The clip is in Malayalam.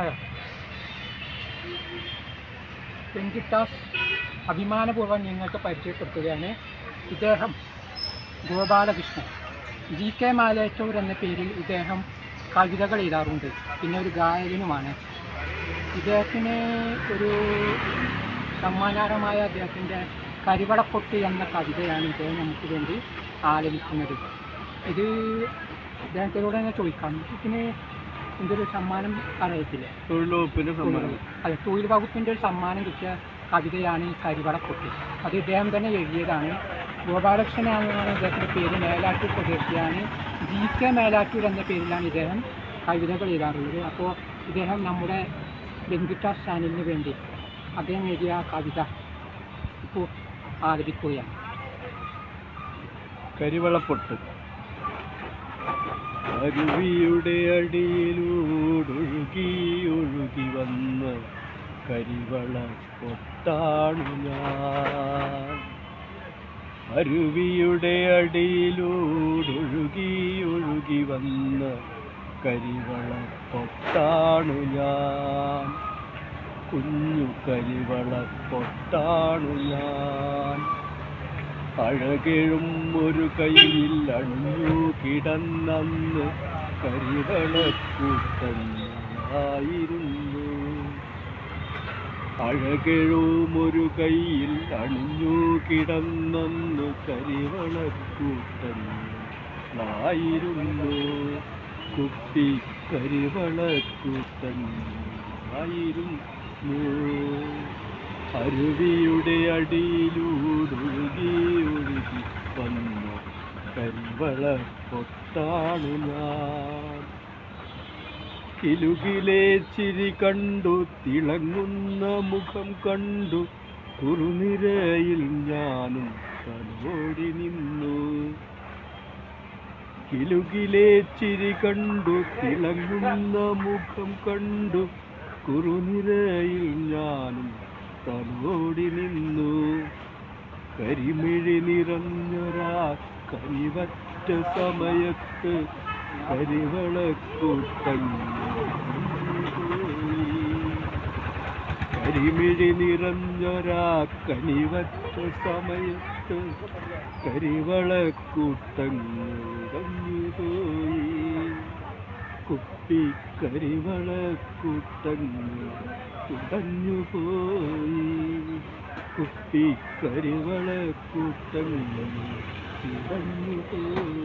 അതെ പെൺകിട്ടാസ് അഭിമാനപൂർവം നിങ്ങൾക്ക് പരിചയപ്പെടുത്തുകയാണ് ഇദ്ദേഹം ഗോപാലകൃഷ്ണൻ. ജി കെ മാലേറ്റൂർ എന്ന പേരിൽ ഇദ്ദേഹം കവിതകൾ എഴുതാറുണ്ട്. പിന്നെ ഒരു ഗായകനുമാണ്. ഇദ്ദേഹത്തിന് ഒരു സമ്മാനാർഹമായ അദ്ദേഹത്തിന്റെ കരിവടപ്പൊട്ട് എന്ന കവിതയാണ് ഇദ്ദേഹം നമുക്ക് വേണ്ടി ആലപിക്കുന്നത്. ഇത് ഇദ്ദേഹത്തിലൂടെ തന്നെ ചോദിക്കാം. ഇതിന് എന്തൊരു സമ്മാനം അറിയത്തില്ലേ തൊഴിലുവകുപ്പിന്റെ സമ്മാനം. അതെ തൊഴിൽ വകുപ്പിന്റെ ഒരു സമ്മാനം കിട്ടിയ കവിതയാണ് ഈ കരിവളപ്പൊട്ട് അത് ഇദ്ദേഹം തന്നെ എഴുതിയതാണ്. ഗോപാലകൃഷ്ണനാണെന്നാണ് ഇദ്ദേഹത്തിന്റെ പേര് മേലാറ്റൂർ സ്വദേശിയാണ്. ജി കെ മേലാറ്റൂർ എന്ന പേരിലാണ് ഇദ്ദേഹം കവിതകൾ എഴുതാറുള്ളത്. അപ്പോൾ ഇദ്ദേഹം നമ്മുടെ ബെങ്കിട്ട ചാനലിന് വേണ്ടി അദ്ദേഹം എഴുതിയ ആ കവിത ഇപ്പോൾ ആലപിക്കുകയാണ്. കരിവളപ്പൊട്ട്. അരുവിയുടെ അടിയിലൂടൊഴുകി ഒഴുകി വന്ന് കരിവള കൊട്ടാണു ഞാൻ. അരുവിയുടെ അടിയിലൂടൊഴുകി ഒഴുകി വന്ന് കരിവള കൊട്ടാണു ഞാൻ. കുഞ്ഞു കരിവള കൊട്ടാണു ഞാൻ. അഴകെഴും ഒരു കയ്യിൽ അണിഞ്ഞു കിടന്നന്ന്. കരിവളക്കൂട്ടനായിരുന്നു അഴകെഴും ഒരു കയ്യിൽ അണിഞ്ഞു കിടന്നന്ന്. കരിവളക്കൂട്ടായിരുന്നു കുട്ടി കരിവളക്കൂട്ടായിരുന്നു അരുവിയുടെ അടിയിലൂടൊഴുകി ഒഴുകി വന്ന കരിവള പൊട്ടാണു ഞാൻ. കിലുകിലെ ചിരി കണ്ടു തിളങ്ങുന്ന മുഖം കണ്ടു കുറുനിരയിൽ ഞാനും തലോടി നിന്നു. കിലുകിലെ ചിരി കണ്ടു തിളങ്ങുന്ന മുഖം കണ്ടു കുറുനിരയിൽ ഞാനും തലോടി നിന്നു. കരിമിഴി നിറഞ്ഞൊരാ സമയത്ത് കരിവളക്കൂട്ടങ്ങി കരിമിഴി നിറഞ്ഞൊരാ സമയത്ത് കരിവളക്കൂട്ടങ്ങുടഞ്ഞുപോയി കുപ്പി കരിവളക്കൂട്ടങ്ങൾ ഉടഞ്ഞുപോയി കുപ്പി കരിവളക്കൂട്ടങ്ങൾ ഉടഞ്ഞുപോയി